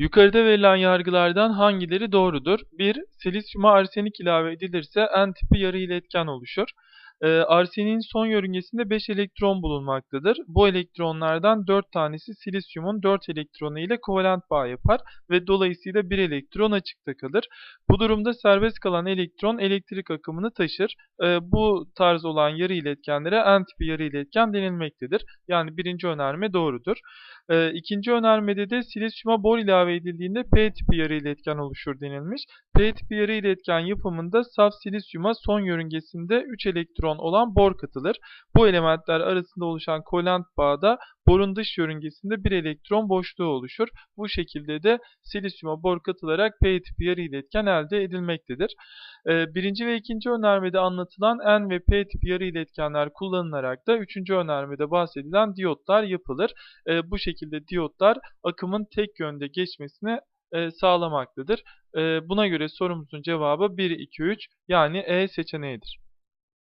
Yukarıda verilen yargılardan hangileri doğrudur? 1. Silisyuma arsenik ilave edilirse N tipi yarı iletken oluşur. Ee, arseniğin son yörüngesinde 5 elektron bulunmaktadır. Bu elektronlardan 4 tanesi silisyumun 4 elektronu ile kovalent bağ yapar ve dolayısıyla 1 elektron açıkta kalır. Bu durumda serbest kalan elektron elektrik akımını taşır. Ee, bu tarz olan yarı iletkenlere N tipi yarı iletken denilmektedir. Yani birinci önerme doğrudur. Ee, ikinci önermede de silisyuma bor ilave edildiğinde P tipi yarı iletken oluşur denilmiş. P tipi yarı iletken yapımında saf silisyuma son yörüngesinde 3 elektron olan bor katılır. Bu elementler arasında oluşan kovalent bağda borun dış yörüngesinde bir elektron boşluğu oluşur. Bu şekilde de silisyuma bor katılarak P tipi yarı iletken elde edilmektedir. Ee, birinci ve ikinci önermede anlatılan N ve P tipi yarı iletkenler kullanılarak da üçüncü önermede bahsedilen diyotlar yapılır. Ee, bu şekilde diyotlar akımın tek yönde geçmesini e, sağlamaktadır. E, buna göre sorumuzun cevabı 1, 2, 3 yani E seçeneğidir.